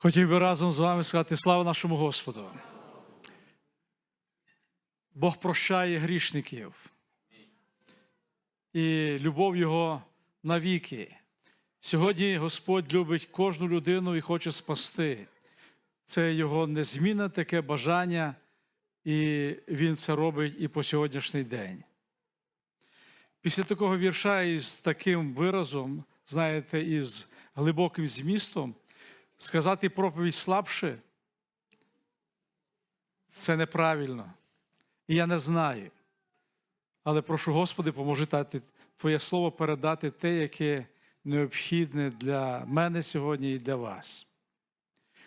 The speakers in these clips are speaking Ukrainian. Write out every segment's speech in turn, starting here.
Хотів би разом з вами сказати слава нашому Господу. Бог прощає грішників. І любов Його навіки. Сьогодні Господь любить кожну людину і хоче спасти. Це Його незмінне таке бажання, і Він це робить і по сьогоднішній день. Після такого вірша із таким виразом, знаєте, із глибоким змістом, сказати проповідь слабше це неправильно. І я не знаю. Але прошу Господи, поможи дати Твоє слово передати те, яке необхідне для мене сьогодні і для вас.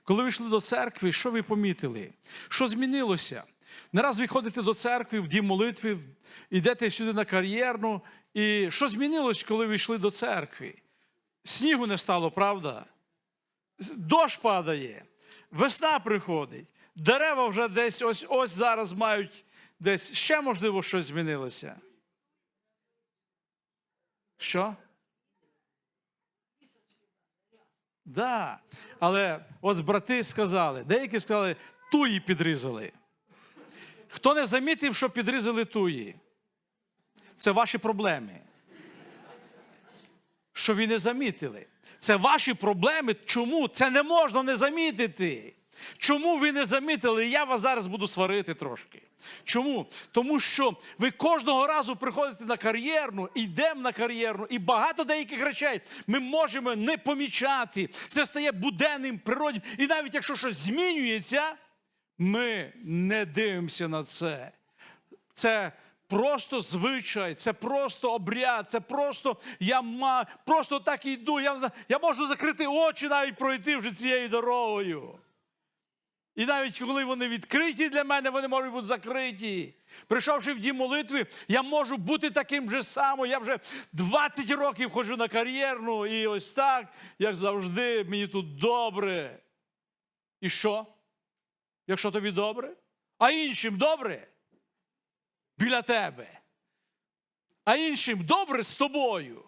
Коли ви йшли до церкви, що ви помітили? Що змінилося? Не раз ви ходите до церкви, в дім молитви, йдете сюди на кар'єрну. І що змінилось, коли ви йшли до церкви? Снігу не стало, правда? Дощ падає, весна приходить, дерева вже десь ось ось зараз мають десь ще, можливо, щось змінилося. Що? Да. Але от брати сказали, деякі сказали, туї підрізали. Хто не замітив, що підрізали туї? Це ваші проблеми. Що ви не замітили. Це ваші проблеми. Чому? Це не можна не замітити. Чому ви не замітили? Я вас зараз буду сварити трошки. Чому? Тому що ви кожного разу приходите на кар'єрну, йдемо на кар'єрну, і багато деяких речей ми можемо не помічати. Це стає буденним, природнім. І навіть якщо щось змінюється, ми не дивимося на це. Це просто звичай, це просто обряд, це просто я просто так йду. Я, я можу закрити очі, навіть пройти вже цією дорогою. І навіть коли вони відкриті для мене, вони можуть бути закриті. Прийшовши в дім молитви, я можу бути таким же самим. Я вже 20 років ходжу на кар'єрну, і ось так, як завжди, мені тут добре. І що? Якщо тобі добре? А іншим добре? Біля тебе. А іншим добре з тобою.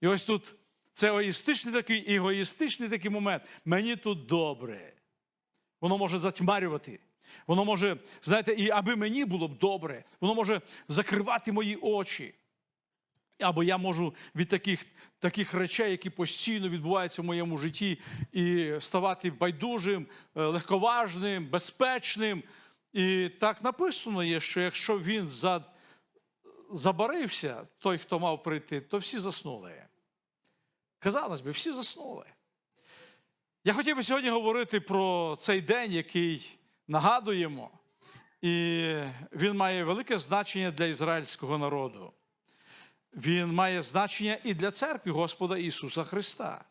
І ось тут це егоїстичний такий егоїстичний такий момент. Мені тут добре. Воно може затьмарювати. Воно може, знаєте, і аби мені було б добре, воно може закривати мої очі. Або я можу від таких таких речей, які постійно відбуваються в моєму житті, і ставати байдужим, е, легковажним, безпечним. І так написано є, що якщо він за, забарився, той, хто мав прийти, то всі заснули. Казалось би, всі заснули. Я хотів би сьогодні говорити про цей день, який нагадуємо, і він має велике значення для ізраїльського народу. Він має значення і для церкви Господа Ісуса Христа.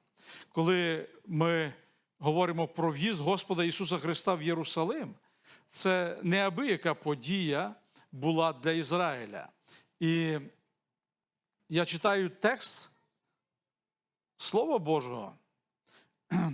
Коли ми говоримо про в'їзд Господа Ісуса Христа в Єрусалим, це неабияка подія була для Ізраїля. І я читаю текст Слова Божого.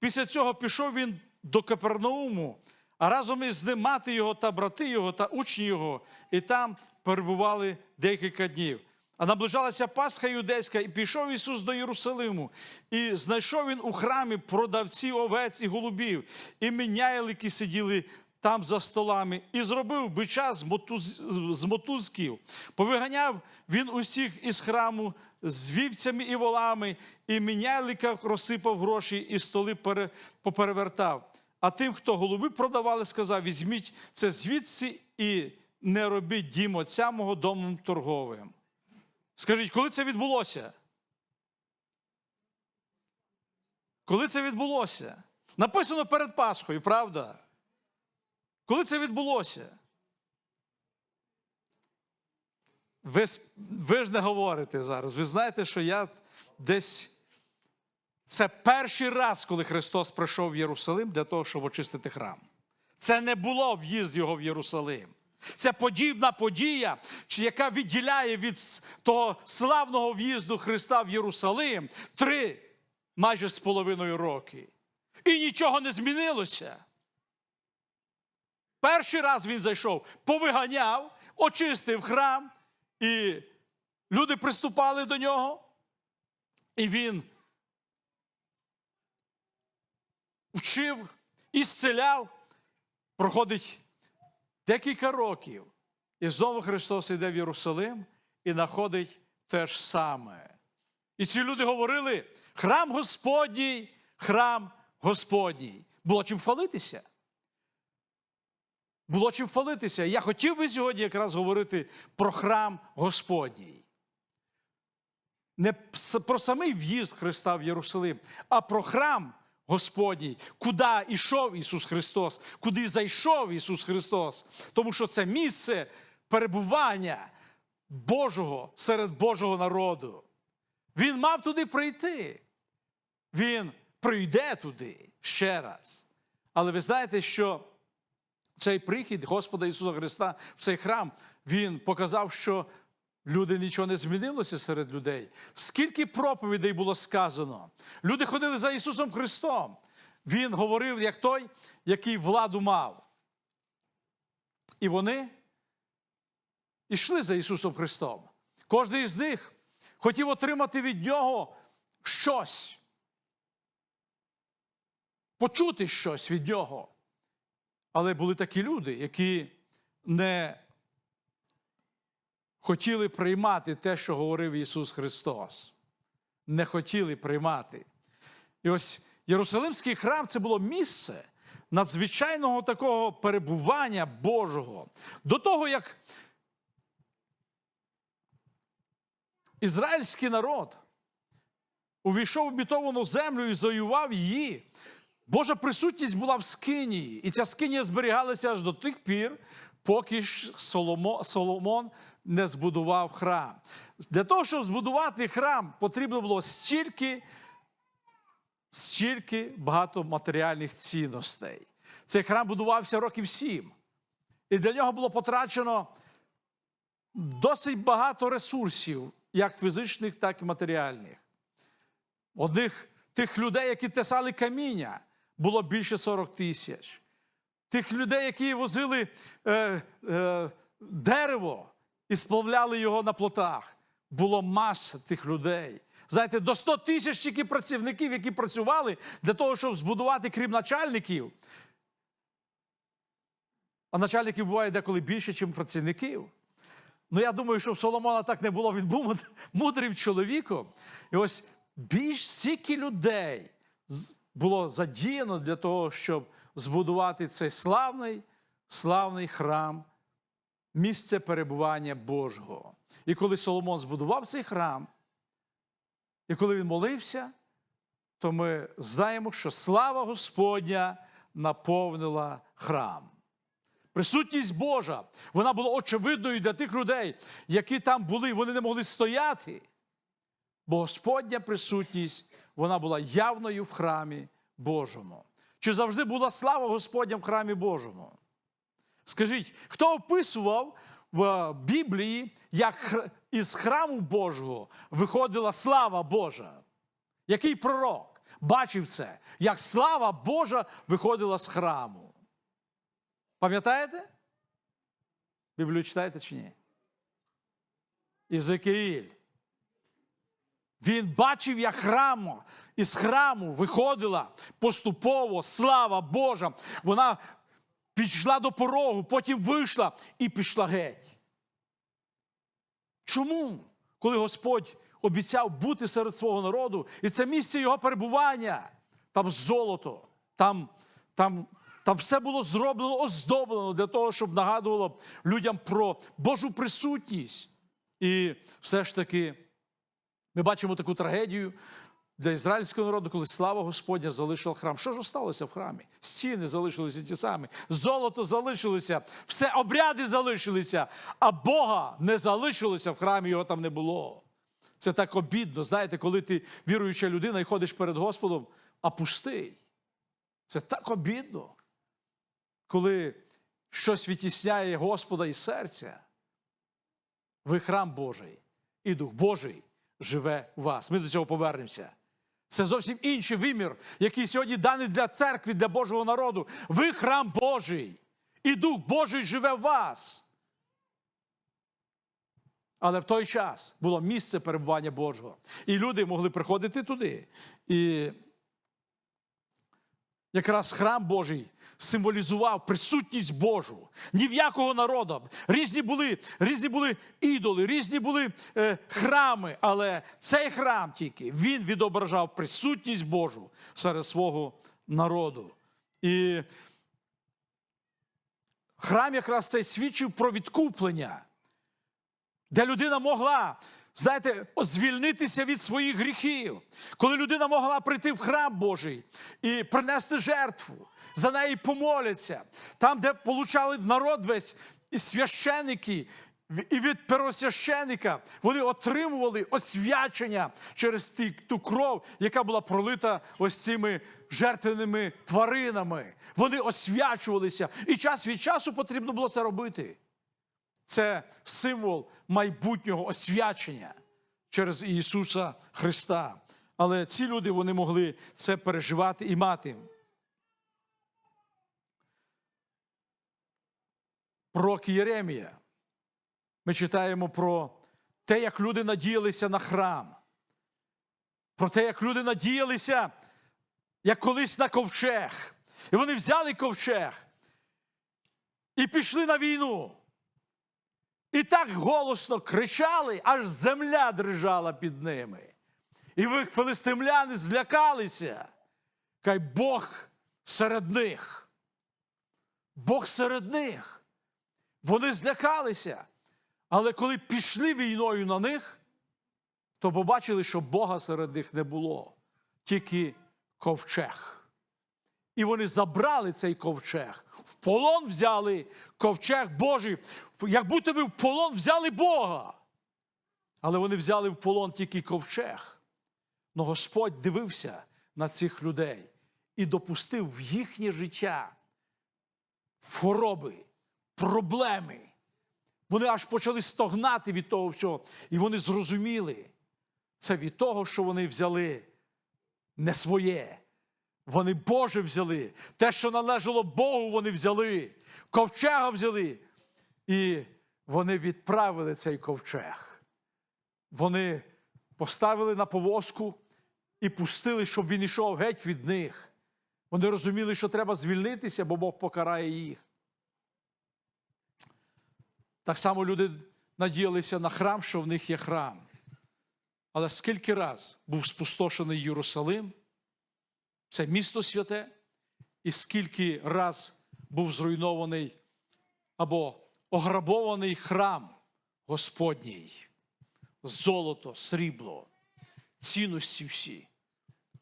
Після цього пішов він до Капернауму, а разом із ним мати його та брати його та учні його, і там перебували декілька днів. А наближалася Пасха юдейська, і пішов Ісус до Єрусалиму, і знайшов він у храмі продавців овець і голубів, і міняли, які сиділи там за столами, і зробив бича з, мотуз, з мотузків. Повиганяв він усіх із храму з вівцями і волами, і мінялика розсипав гроші, і столи пере, поперевертав. А тим, хто голуби продавали, сказав: візьміть це звідси і не робіть дім отця мого домом торговим. Скажіть, коли це відбулося? Коли це відбулося? Написано перед Пасхою, правда? Коли це відбулося? Ви, ви ж не говорите зараз. Ви знаєте, що я десь. Це перший раз, коли Христос прийшов в Єрусалим для того, щоб очистити храм. Це не було в'їзд його в Єрусалим. Це подібна подія, яка відділяє від того славного в'їзду Христа в Єрусалим три майже з половиною роки. І нічого не змінилося. Перший раз він зайшов, повиганяв, очистив храм, і люди приступали до нього. І він вчив, ісцеляв. Проходить декілька років. І знову Христос йде в Єрусалим і знаходить те ж саме. І ці люди говорили: храм Господній, храм Господній. Було чим хвалитися. Було чим хвалитися. Я хотів би сьогодні якраз говорити про храм Господній. Не про самий в'їзд Христа в Єрусалим, а про храм Господній, куди йшов Ісус Христос, куди зайшов Ісус Христос. Тому що це місце перебування Божого серед Божого народу. Він мав туди прийти. Він прийде туди ще раз. Але ви знаєте, що цей прихід Господа Ісуса Христа в цей храм, Він показав, що люди нічого не змінилося серед людей. Скільки проповідей було сказано? Люди ходили за Ісусом Христом. Він говорив, як той, який владу мав. І вони йшли за Ісусом Христом. Кожен із них хотів отримати від Нього щось, почути щось від Нього. Але були такі люди, які не хотіли приймати те, що говорив Ісус Христос. Не хотіли приймати. І ось Єрусалимський храм це було місце надзвичайного такого перебування Божого. До того, як ізраїльський народ увійшов в обітовану землю і завоював її. Божа присутність була в скинії, і ця скинія зберігалася аж до тих пір, поки ж Соломо- Соломон не збудував храм. Для того, щоб збудувати храм, потрібно було стільки, стільки багато матеріальних цінностей. Цей храм будувався років сім. І для нього було потрачено досить багато ресурсів, як фізичних, так і матеріальних. Одних тих людей, які тесали каміння, було більше 40 тисяч. Тих людей, які возили е, е, дерево і сплавляли його на плотах, було маса тих людей. Знаєте, до 100 тисяч тільки працівників, які працювали для того, щоб збудувати крім начальників. А начальників буває деколи більше, ніж працівників. Ну, я думаю, що в Соломона так не було. Він був мудрим чоловіком. І ось більш стільки людей було задіяно для того, щоб збудувати цей славний, славний храм, місце перебування Божого. І коли Соломон збудував цей храм, і коли він молився, то ми знаємо, що слава Господня наповнила храм. Присутність Божа, вона була очевидною для тих людей, які там були, вони не могли стояти. Бо Господня присутність, вона була явною в храмі Божому. Чи завжди була слава Господня в храмі Божому? Скажіть, хто описував в Біблії, як із храму Божого виходила слава Божа? Який пророк бачив це, як слава Божа виходила з храму? Пам'ятаєте? Біблію читаєте чи ні? Ізекиїль. Він бачив, як храму, із храму виходила поступово слава Божа. Вона підійшла до порогу, потім вийшла і пішла геть. Чому? Коли Господь обіцяв бути серед свого народу, і це місце його перебування, там золото, там, там, там все було зроблено, оздоблено для того, щоб нагадувало людям про Божу присутність. І все ж таки ми бачимо таку трагедію для ізраїльського народу, коли слава Господня залишила храм. Що ж сталося в храмі? Стіни залишилися ті самі, золото залишилося, все обряди залишилися, а Бога не залишилося в храмі, його там не було. Це так обідно. Знаєте, коли ти віруюча людина і ходиш перед Господом, а пустий. Це так обідно, коли щось відтісняє Господа із серця. Ви храм Божий, і Дух Божий живе у вас. Ми до цього повернемося. Це зовсім інший вимір, який сьогодні даний для церкви, для Божого народу. Ви храм Божий, і Дух Божий живе в вас. Але в той час було місце перебування Божого. І люди могли приходити туди. І якраз храм Божий символізував присутність Божу. Ні в якого народу. Різні були, різні були ідоли, різні були е, храми, але цей храм тільки він відображав присутність Божу серед свого народу. І храм якраз цей свідчив про відкуплення, де людина могла. Знаєте, звільнитися від своїх гріхів, коли людина могла прийти в храм Божий і принести жертву, за неї помоляться, там, де получали народ весь і священики, і від первосвященика вони отримували освячення через ту кров, яка була пролита ось цими жертвеними тваринами. Вони освячувалися, і час від часу потрібно було це робити. Це символ майбутнього освячення через Ісуса Христа. Але ці люди вони могли це переживати і мати. Пророк Єремія. Ми читаємо про те, як люди надіялися на храм, про те, як люди надіялися, як колись на ковчег. І вони взяли ковчег і пішли на війну. І так голосно кричали, аж земля дрижала під ними. І ви, филистимляни, злякалися. Кай Бог серед них. Бог серед них. Вони злякалися. Але коли пішли війною на них, то побачили, що Бога серед них не було, тільки ковчег. І вони забрали цей ковчег. В полон взяли ковчег Божий, як будто би в полон взяли Бога. Але вони взяли в полон тільки ковчег. Но Господь дивився на цих людей і допустив в їхнє життя хвороби, проблеми. Вони аж почали стогнати від того всього. І вони зрозуміли, це від того, що вони взяли не своє. Вони Боже взяли. Те, що належало Богу, вони взяли. Ковчега взяли. І вони відправили цей ковчег. Вони поставили на повозку і пустили, щоб він ішов геть від них. Вони розуміли, що треба звільнитися, бо Бог покарає їх. Так само люди надіялися на храм, що в них є храм. Але скільки раз був спустошений Єрусалим, це місто святе, і скільки раз був зруйнований або ограбований храм Господній, золото, срібло, цінності всі.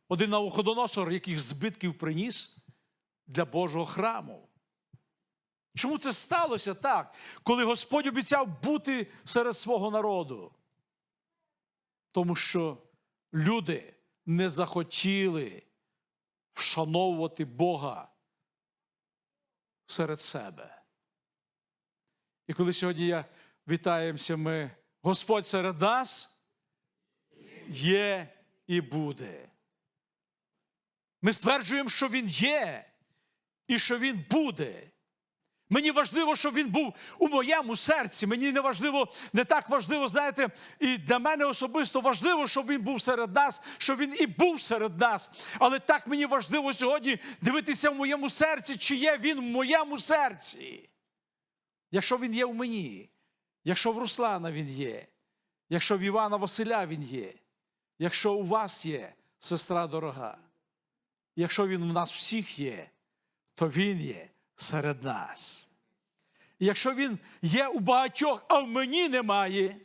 Один Навуходоносор, яких збитків приніс для Божого храму. Чому це сталося так, коли Господь обіцяв бути серед свого народу? Тому що люди не захотіли вшановувати Бога серед себе. І коли сьогодні я вітаємося, ми, Господь серед нас є і буде. Ми стверджуємо, що Він є і що Він буде. Мені важливо, щоб він був у моєму серці. Мені не важливо, не так важливо, знаєте, і для мене особисто важливо, щоб він був серед нас, щоб він і був серед нас. Але так мені важливо сьогодні дивитися в моєму серці, чи є він в моєму серці. Якщо він є в мені, якщо в Руслана він є, якщо в Івана Василя він є, якщо у вас є сестра дорога, якщо він в нас всіх є, то він є серед нас. І якщо він є у багатьох, а в мені немає,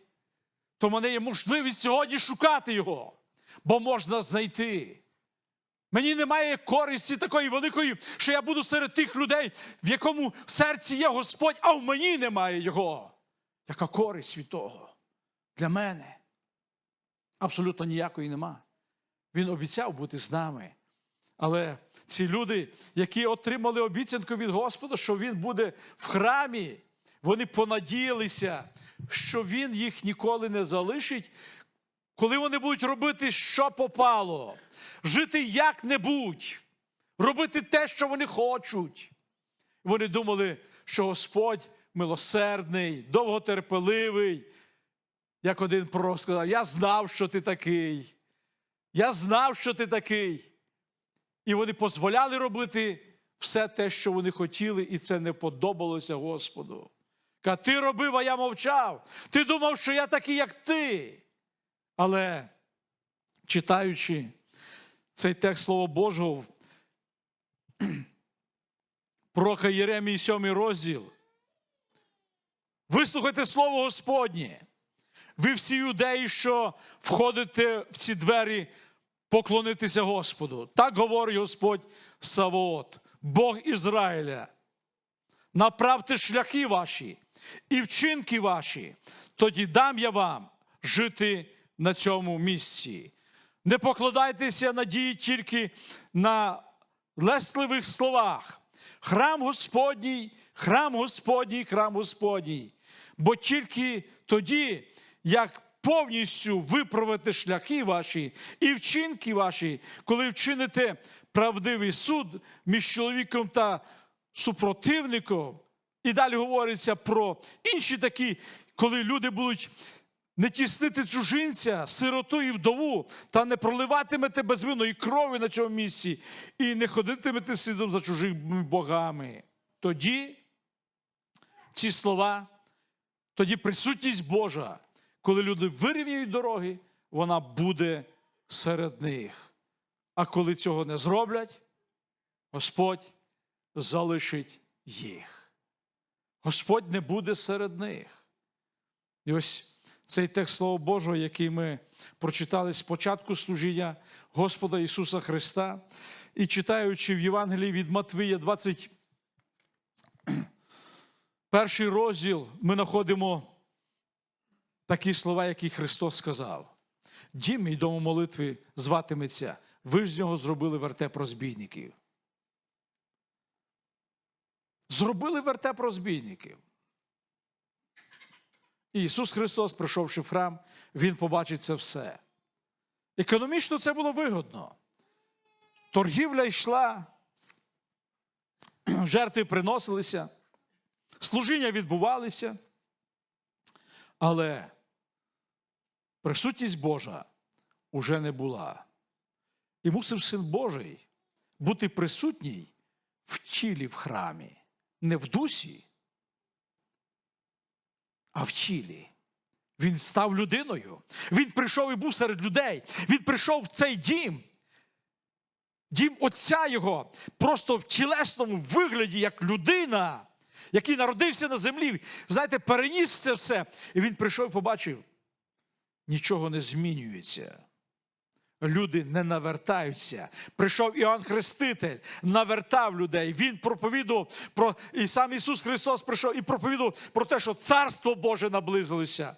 то в мене є можливість сьогодні шукати його, бо можна знайти. Мені немає користі такої великої, що я буду серед тих людей, в якому серці є Господь, а в мені немає його. Яка користь від того для мене? Абсолютно ніякої нема. Він обіцяв бути з нами. Але ці люди, які отримали обіцянку від Господа, що Він буде в храмі, вони понадіялися, що Він їх ніколи не залишить, коли вони будуть робити, що попало, жити як-небудь, робити те, що вони хочуть. Вони думали, що Господь милосердний, довготерпеливий. Як один пророк сказав, я знав, що ти такий. Я знав, що ти такий. І вони дозволяли робити все те, що вони хотіли, і це не подобалося Господу. Ка ти робив, а я мовчав. Ти думав, що я такий, як ти. Але читаючи цей текст Слова Божого, пророка Єремії, 7 розділ, вислухайте Слово Господнє. Ви всі юдеї, що входите в ці двері, поклонитися Господу. Так говорить Господь Савоот, Бог Ізраїля. Направте шляхи ваші і вчинки ваші, тоді дам я вам жити на цьому місці. Не покладайтеся надії тільки на лесливих словах. Храм Господній, храм Господній, храм Господній. Бо тільки тоді, як повністю виправите шляхи ваші і вчинки ваші, коли вчините правдивий суд між чоловіком та супротивником, і далі говориться про інші такі, коли люди будуть не тіснити чужинця, сироту і вдову, та не проливатимете безвинної крові на цьому місці, і не ходитимете слідом за чужими богами. Тоді ці слова, тоді присутність Божа, коли люди вирівняють дороги, вона буде серед них. А коли цього не зроблять, Господь залишить їх. Господь не буде серед них. І ось цей текст Слова Божого, який ми прочитали з початку служіння Господа Ісуса Христа, і читаючи в Євангелії від Матвія, 21 розділ, ми знаходимо такі слова, які Христос сказав. Дім мій дому молитви зватиметься, ви ж з нього зробили вертеп розбійників. Зробили вертеп розбійників. І Ісус Христос, прийшовши в храм, Він побачить це все. Економічно це було вигодно. Торгівля йшла, жертви приносилися, служіння відбувалися, але присутність Божа уже не була. І мусив Син Божий бути присутній в тілі в храмі, не в дусі, а в тілі. Він став людиною. Він прийшов і був серед людей. Він прийшов в цей дім. Дім Отця Його просто в тілесному вигляді, як людина, який народився на землі. Знаєте, переніс це все. І він прийшов і побачив, нічого не змінюється. Люди не навертаються. Прийшов Іоанн Хреститель, навертав людей. Він проповідував про і сам Ісус Христос прийшов і проповідував про те, що Царство Боже наблизилося,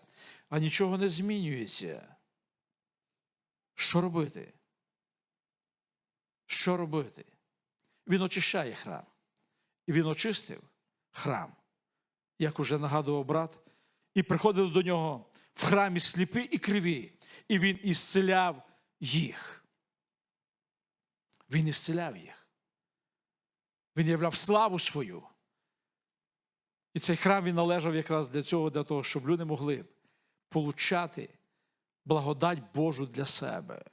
а нічого не змінюється. Що робити? Що робити? Він очищає храм. І він очистив храм, як уже нагадував брат, і приходили до нього в храмі сліпі і криві, і він ісцеляв їх. Він ісцеляв їх. Він являв славу свою. І цей храм він належав якраз для цього, для того, щоб люди могли получати благодать Божу для себе.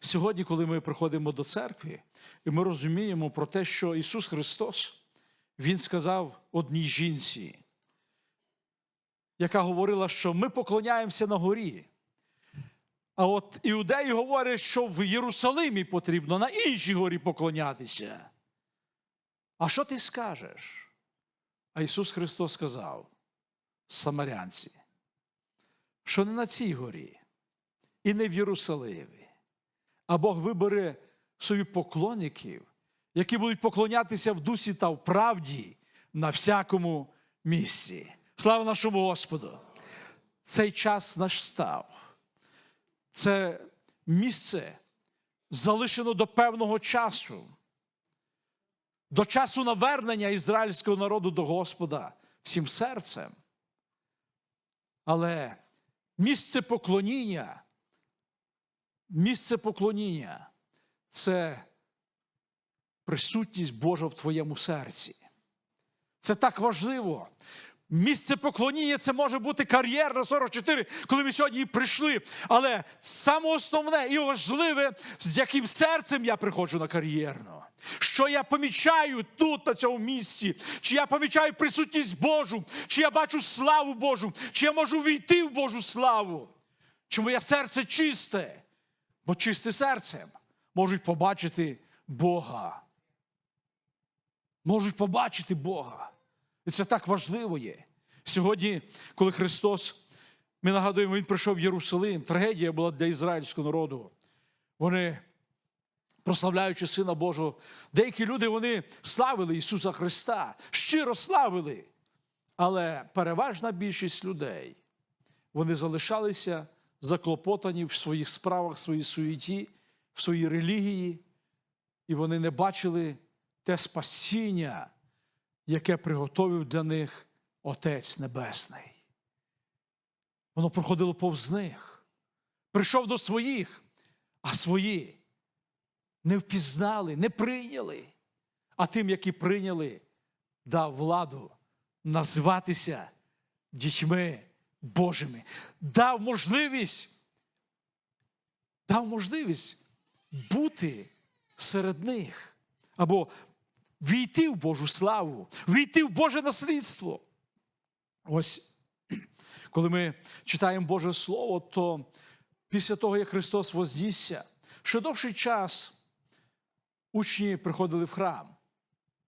Сьогодні, коли ми приходимо до церкви, і ми розуміємо про те, що Ісус Христос, Він сказав одній жінці, яка говорила, що ми поклоняємося на горі. А от іудеї говорять, що в Єрусалимі потрібно на іншій горі поклонятися. А що ти скажеш? А Ісус Христос сказав, самарянці, що не на цій горі і не в Єрусалимі, а Бог вибере собі поклонників, які будуть поклонятися в дусі та в правді на всякому місці. Слава нашому Господу! Цей час наш став. Це місце залишено до певного часу, до часу навернення ізраїльського народу до Господа всім серцем. Але місце поклоніння, місце поклоніння це присутність Божа в твоєму серці. Це так важливо. Місце поклоніння це може бути кар'єрна 44, коли ми сьогодні прийшли. Але саме основне і важливе, з яким серцем я приходжу на кар'єрну. Що я помічаю тут, на цьому місці, чи я помічаю присутність Божу, чи я бачу славу Божу, чи я можу війти в Божу славу. Чи моє серце чисте? Бо чисте серцем можуть побачити Бога. Можуть побачити Бога. І це так важливо є. Сьогодні, коли Христос, ми нагадуємо, Він прийшов в Єрусалим, трагедія була для ізраїльського народу. Вони, прославляючи Сина Божого, деякі люди вони славили Ісуса Христа, щиро славили. Але переважна більшість людей вони залишалися заклопотані в своїх справах, в своїй суєті, в своїй релігії, і вони не бачили те спасіння, яке приготовив для них Отець Небесний. Воно проходило повз них. Прийшов до своїх, а свої не впізнали, не прийняли. А тим, які прийняли, дав владу називатися дітьми Божими. Дав можливість, дав можливість бути серед них. Або війти в Божу славу, війти в Боже наслідство. Ось, коли ми читаємо Боже Слово, то після того, як Христос вознісся, що довший час учні приходили в храм.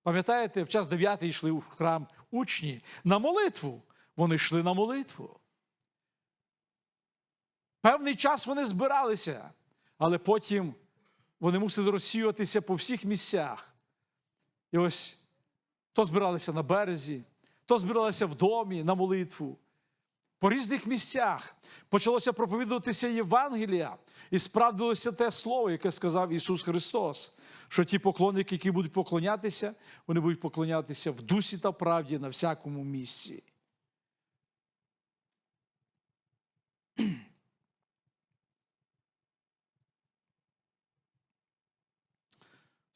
Пам'ятаєте, в час 9 йшли в храм учні на молитву. Вони йшли на молитву. Певний час вони збиралися, але потім вони мусили розсіюватися по всіх місцях. І ось то збиралися на березі, то збиралися в домі на молитву. По різних місцях почалося проповідуватися Євангелія, і справдилося те слово, яке сказав Ісус Христос, що ті поклонники, які будуть поклонятися, вони будуть поклонятися в дусі та правді на всякому місці.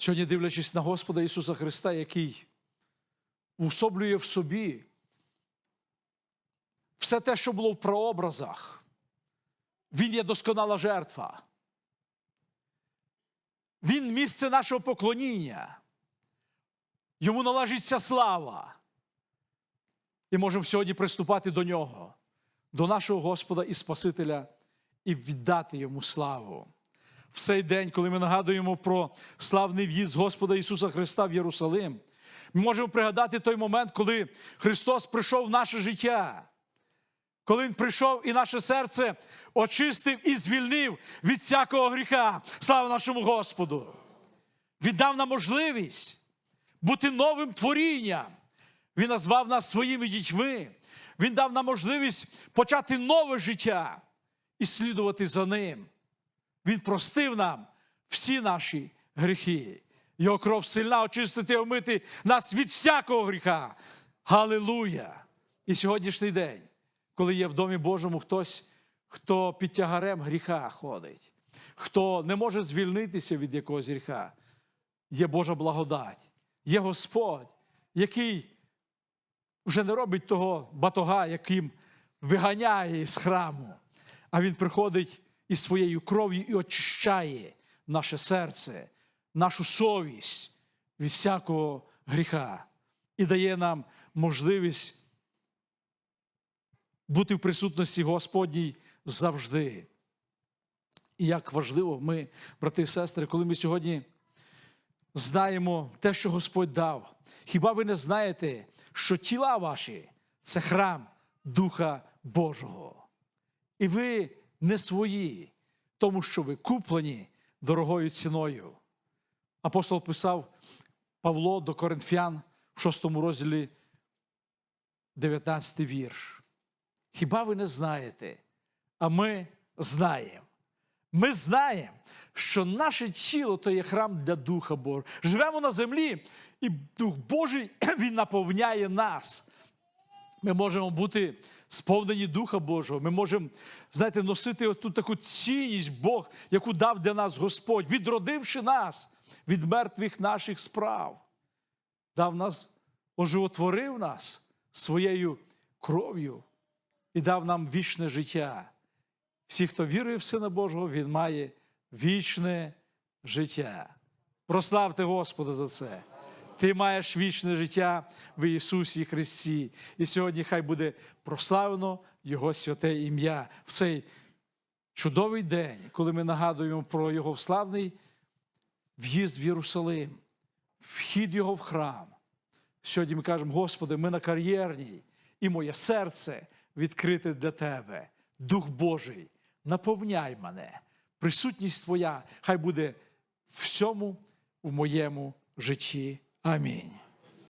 Сьогодні, дивлячись на Господа Ісуса Христа, який усоблює в собі все те, що було в прообразах, Він є досконала жертва. Він місце нашого поклоніння. Йому належить ця слава. І можемо сьогодні приступати до нього, до нашого Господа і Спасителя, і віддати йому славу в цей день, коли ми нагадуємо про славний в'їзд Господа Ісуса Христа в Єрусалим, ми можемо пригадати той момент, коли Христос прийшов в наше життя, коли Він прийшов і наше серце очистив і звільнив від всякого гріха. Слава нашому Господу! Він дав нам можливість бути новим творінням. Він назвав нас своїми дітьми. Він дав нам можливість почати нове життя і слідувати за ним. Він простив нам всі наші гріхи. Його кров сильна очистити і омити нас від всякого гріха. Галилуя! І сьогоднішній день, коли є в домі Божому хтось, хто під тягарем гріха ходить, хто не може звільнитися від якогось гріха, є Божа благодать, є Господь, який вже не робить того батога, яким виганяє із храму, а Він приходить із своєю кров'ю і очищає наше серце, нашу совість від всякого гріха і дає нам можливість бути в присутності Господній завжди. І як важливо ми, брати і сестри, коли ми сьогодні знаємо те, що Господь дав. Хіба ви не знаєте, що тіла ваші це храм Духа Божого? І ви не свої, тому що ви куплені дорогою ціною. Апостол писав Павло до Коринфян в 6 розділі 19 вірш. Хіба ви не знаєте? А ми знаємо. Ми знаємо, що наше тіло то є храм для Духа Божого. Живемо на землі, і Дух Божий Він наповняє нас. Ми можемо бути сповнені Духа Божого. Ми можемо, знаєте, носити оту таку цінність Бог, яку дав для нас Господь, відродивши нас від мертвих наших справ. Дав нас, оживотворив нас своєю кров'ю і дав нам вічне життя. Всі, хто вірує в Сина Божого, Він має вічне життя. Прославте Господа за це. Ти маєш вічне життя в Ісусі Христі. І сьогодні хай буде прославлено Його святе ім'я в цей чудовий день, коли ми нагадуємо про Його славний в'їзд в Єрусалим, вхід Його в храм. Сьогодні ми кажемо, Господи, ми на кар'єрній, і моє серце відкрите для Тебе. Дух Божий, наповняй мене. Присутність Твоя хай буде всьому в моєму житті. Амінь.